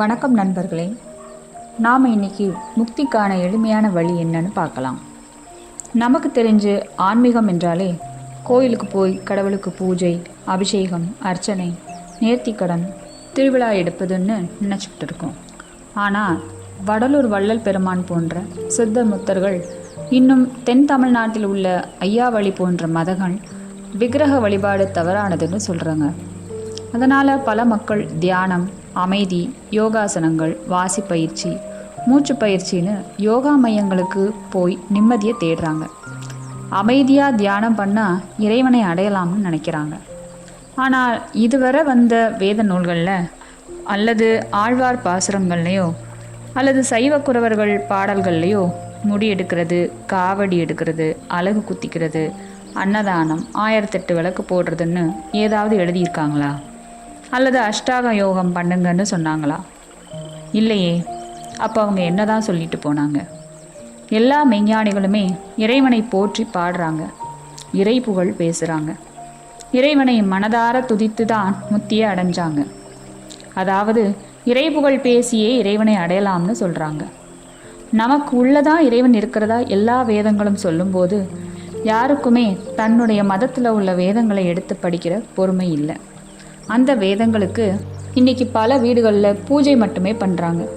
வணக்கம் நண்பர்களே. நாம் இன்னைக்கு முக்திக்கான எளிமையான வழி என்னன்னு பார்க்கலாம். நமக்கு தெரிஞ்சு ஆன்மீகம் என்றாலே கோயிலுக்கு போய் கடவுளுக்கு பூஜை அபிஷேகம் அர்ச்சனை நேர்த்திக்கடன் திருவிழா எடுப்பதுன்னு நினச்சிக்கிட்டு இருக்கோம். ஆனால் வடலூர் வள்ளல் பெருமான் போன்ற சித்த முத்தர்கள் இன்னும் தென் தமிழ்நாட்டில் உள்ள ஐயாவளி போன்ற மதங்கள் விக்கிரக வழிபாடு தவறானதுன்னு சொல்கிறாங்க அதனால் பல மக்கள் தியானம் அமைதி யோகாசனங்கள் வாசி பயிற்சி மூச்சு பயிற்சின்னு யோகா மையங்களுக்கு போய் நிம்மதியை தேடுறாங்க. அமைதியாக தியானம் பண்ணால் இறைவனை அடையலாம்னு நினைக்கிறாங்க. ஆனால் இதுவரை வந்த வேத நூல்களில் அல்லது ஆழ்வார் பாசுரங்கள்லேயோ அல்லது சைவக்குறவர்கள் பாடல்கள்லையோ முடி எடுக்கிறது காவடி எடுக்கிறது அழகு குத்திக்கிறது அன்னதானம் ஆயிரத்தெட்டு விளக்கு போடுறதுன்னு ஏதாவது எழுதியிருக்காங்களா? அல்லது அஷ்டாக யோகம் பண்ணுங்கன்னு சொன்னாங்களா? இல்லையே. அப்போ அவங்க என்னதான் சொல்லிட்டு போனாங்க? எல்லா மெய்ஞானிகளுமே இறைவனை போற்றி பாடுறாங்க. இறை புகழ் பேசுகிறாங்க இறைவனை மனதார துதித்து தான் முத்தியை அடைஞ்சாங்க. அதாவது இறை புகழ் பேசியே இறைவனை அடையலாம்னு சொல்கிறாங்க நமக்கு உள்ளதா இறைவன் இருக்கிறதா எல்லா வேதங்களும் சொல்லும்போது யாருக்குமே தன்னுடைய மதத்தில் உள்ள வேதங்களை எடுத்து படிக்கிற பொறுமை இல்லை. அந்த வேதங்களுக்கு இன்னைக்கு பல வீடுகளில் பூஜை மட்டுமே பண்ணுறாங்க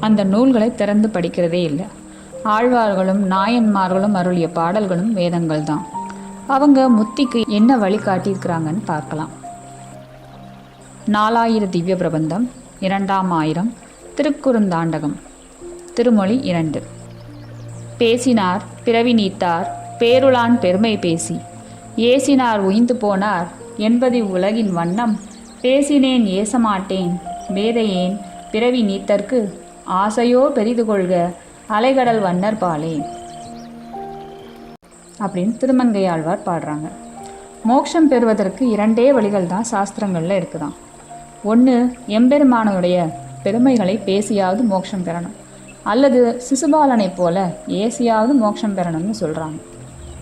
அந்த நூல்களை திறந்து படிக்கிறதே இல்லை. ஆழ்வார்களும் நாயன்மார்களும் அருளிய பாடல்களும் வேதங்கள் தான். அவங்க முத்திக்கு என்ன வழி காட்டியிருக்கிறாங்கன்னு பார்க்கலாம். நாலாயிர திவ்ய பிரபந்தம் இரண்டாம் ஆயிரம் திருக்குறுந்தாண்டகம். திருமொழி இரண்டு. பேசினார் பிறவி நீத்தார் பேருளான் பெருமை பேசி. ஏசினார் உய்ந்து போனார் என்பது உலகின் வண்ணம் பேசினேன் ஏசமாட்டேன். வேதையேன் பிறவி நீத்தற்கு ஆசையோ பெரிது கொள்க அலைகடல் வண்ணர் பாலே. அப்படின்னு திருமங்கை ஆழ்வார் பாடுறாங்க. மோட்சம் பெறுவதற்கு இரண்டே வழிகள் தான் சாஸ்திரங்களில் இருக்குதான் ஒன்று எம்பெருமானுடைய பெருமைகளை பேசியாவது மோட்சம் பெறணும். அல்லது சிசுபாலனைப் போல ஏசியாவது மோட்சம் பெறணும்னு சொல்கிறாங்க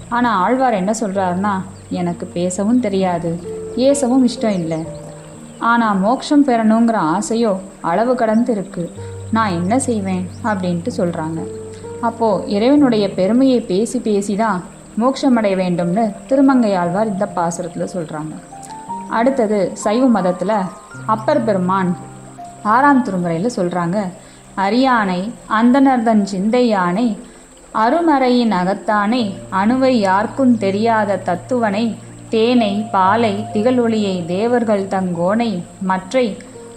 ஆனால் ஆழ்வார் என்ன சொல்கிறாருன்னா எனக்கு பேசவும் தெரியாது ஏசவும் இஷ்டம் இல்லை. ஆனால் மோட்சம் பெறணுங்கிற ஆசையோ அளவு கடந்து இருக்கு நான் என்ன செய்வேன்? அப்படின்ட்டு சொல்கிறாங்க அப்போது இறைவனுடைய பெருமையை பேசி பேசி தான் மோட்சமடைய வேண்டும்னு திருமங்கையாழ்வார் இந்த பாசுரத்தில் சொல்கிறாங்க அடுத்தது சைவ மதத்தில் அப்பர் பெருமான் ஆறாம் திருமுறையில் சொல்கிறாங்க அரியானை அந்தனர்தன் சிந்தை யானை அருமறையின் அகத்தானை அணுவை யாருக்கும் தெரியாத தத்துவனை தேனை பாலை திகழொளியை தேவர்கள் தங்கோனை மற்றை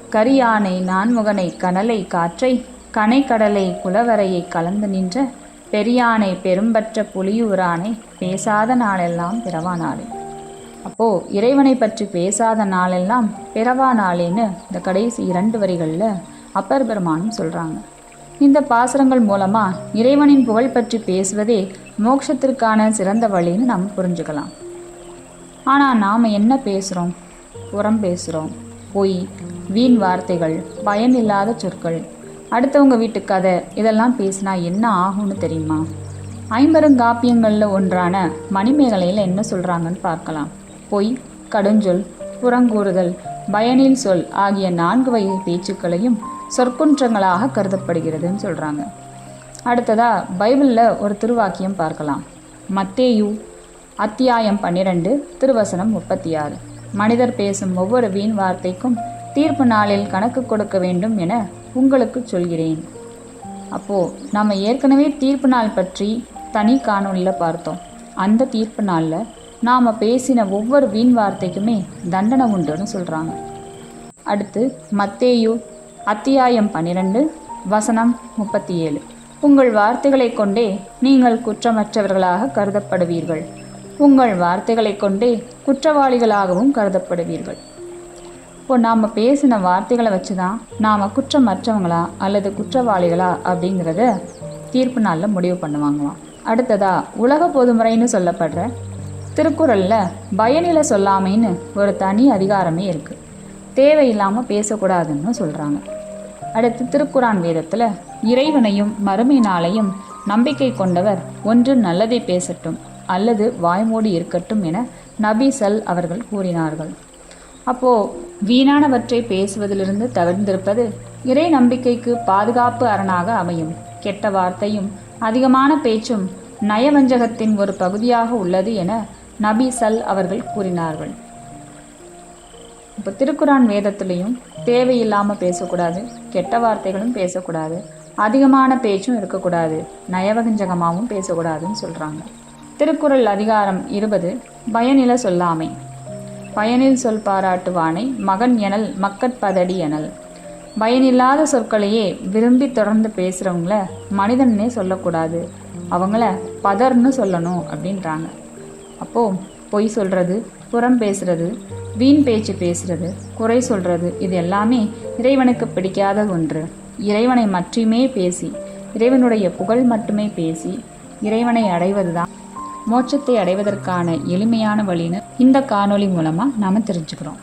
கரியானை நான்முகனை கனலை காற்றை கனைக்கடலை குலவரையை கலந்து நின்ற பெரியானை பெரும்பற்ற புலியூரானை பேசாத நாளெல்லாம் பிறவா நாளே அப்போது இறைவனை பற்றி பேசாத நாளெல்லாம் பிறவா நாளேன்னு இந்த கடைசி இரண்டு வரிகளில் அப்பர் பெருமானும் சொல்கிறாங்க இந்த பாசுரங்கள் மூலமாக இறைவனின் புகழ் பற்றி பேசுவதே மோட்சத்திற்கான சிறந்த வழின்னு நாம் புரிஞ்சுக்கலாம். ஆனால் நாம் என்ன பேசுகிறோம் புறம் பேசுகிறோம் பொய் வீண் வார்த்தைகள் பயனில்லாத சொற்கள். அடுத்தவங்க வீட்டு கதை இதெல்லாம் பேசினா என்ன ஆகும்னு தெரியுமா? ஐம்பெருங்காப்பியங்களில் ஒன்றான மணிமேகலையில் என்ன சொல்கிறாங்கன்னு பார்க்கலாம். பொய் கடுஞ்சொல் புறங்கூறுதல் பயனில் சொல் ஆகிய நான்கு வகை பேச்சுக்களையும் சொற்குற்றங்களாக கருதப்படுகிறதுன்னு சொல்கிறாங்க அடுத்ததாக பைபிளில் ஒரு திருவாக்கியம் பார்க்கலாம். மத்தேயு அத்தியாயம் பன்னிரெண்டு திருவசனம் முப்பத்தி ஆறு மனிதர் பேசும் ஒவ்வொரு வீண் வார்த்தைக்கும் தீர்ப்பு நாளில் கணக்கு கொடுக்க வேண்டும் என உங்களுக்கு சொல்கிறேன். அப்போது நம்ம ஏற்கனவே தீர்ப்பு நாள் பற்றி தனி காணொலியில் பார்த்தோம். அந்த தீர்ப்பு நாளில் நாம் பேசின ஒவ்வொரு வீண் வார்த்தைக்குமே தண்டனை உண்டுன்னு சொல்கிறாங்க அடுத்து மத்தேயு அத்தியாயம் பன்னிரெண்டு வசனம் முப்பத்தி ஏழு உங்கள் வார்த்தைகளை கொண்டே நீங்கள் குற்றமற்றவர்களாக கருதப்படுவீர்கள். உங்கள் வார்த்தைகளை கொண்டே குற்றவாளிகளாகவும் கருதப்படுவீர்கள். இப்போ நாம் பேசின வார்த்தைகளை வச்சு தான் நாம் குற்றமற்றவங்களா அல்லது குற்றவாளிகளா அப்படிங்கிறத தீர்ப்பு நாளில் முடிவு பண்ணுவாங்களாம். அடுத்ததா உலக பொதுமுறைன்னு சொல்லப்படுற திருக்குறளில் பயனில சொல்லாமைன்னு ஒரு தனி அதிகாரமே இருக்குது தேவையில்லாமல் பேசக்கூடாதுன்னு சொல்கிறாங்க அடுத்து திருக்குறான் வேதத்தில் இறைவனையும் மறுமை நாளையும் நம்பிக்கை கொண்டவர் ஒன்று நல்லதை பேசட்டும். அல்லது வாய்மூடி இருக்கட்டும் என நபி சல் அவர்கள் கூறினார்கள். அப்போது வீணானவற்றை பேசுவதிலிருந்து தவிர்ந்திருப்பது இறை நம்பிக்கைக்கு பாதுகாப்பு அரணாக அமையும். கெட்ட வார்த்தையும் அதிகமான பேச்சும் நயவஞ்சகத்தின் ஒரு பகுதியாக உள்ளது என நபி சல் அவர்கள் கூறினார்கள். இப்போ திருக்குரான் வேதத்துலேயும் தேவையில்லாமல் பேசக்கூடாது கெட்ட வார்த்தைகளும் பேசக்கூடாது அதிகமான பேச்சும் இருக்கக்கூடாது நயவஞ்சகமாகவும் பேசக்கூடாதுன்னு சொல்கிறாங்க திருக்குறள் அதிகாரம் இருபது பயனில சொல்லாமை. பயனில் சொல் பாராட்டுவானை மகன் எனல் மக்கட்பதடி எனல். பயனில்லாத சொற்களையே விரும்பி தொடர்ந்து பேசுகிறவங்கள மனிதன்னே சொல்லக்கூடாது. அவங்கள பதர்னு சொல்லணும் அப்படின்றாங்க. அப்போது பொய் சொல்கிறது புறம் பேசுறது வீண் பேச்சு பேசுறது குறை சொல்கிறது இது எல்லாமே இறைவனுக்கு பிடிக்காத ஒன்று. இறைவனை மட்டுமே பேசி இறைவனுடைய புகழ் மட்டுமே பேசி இறைவனை அடைவதுதான் மோட்சத்தை அடைவதற்கான எளிமையான வழின்னு இந்த காணொளி மூலமாக நாம் தெரிஞ்சுக்கிறோம்.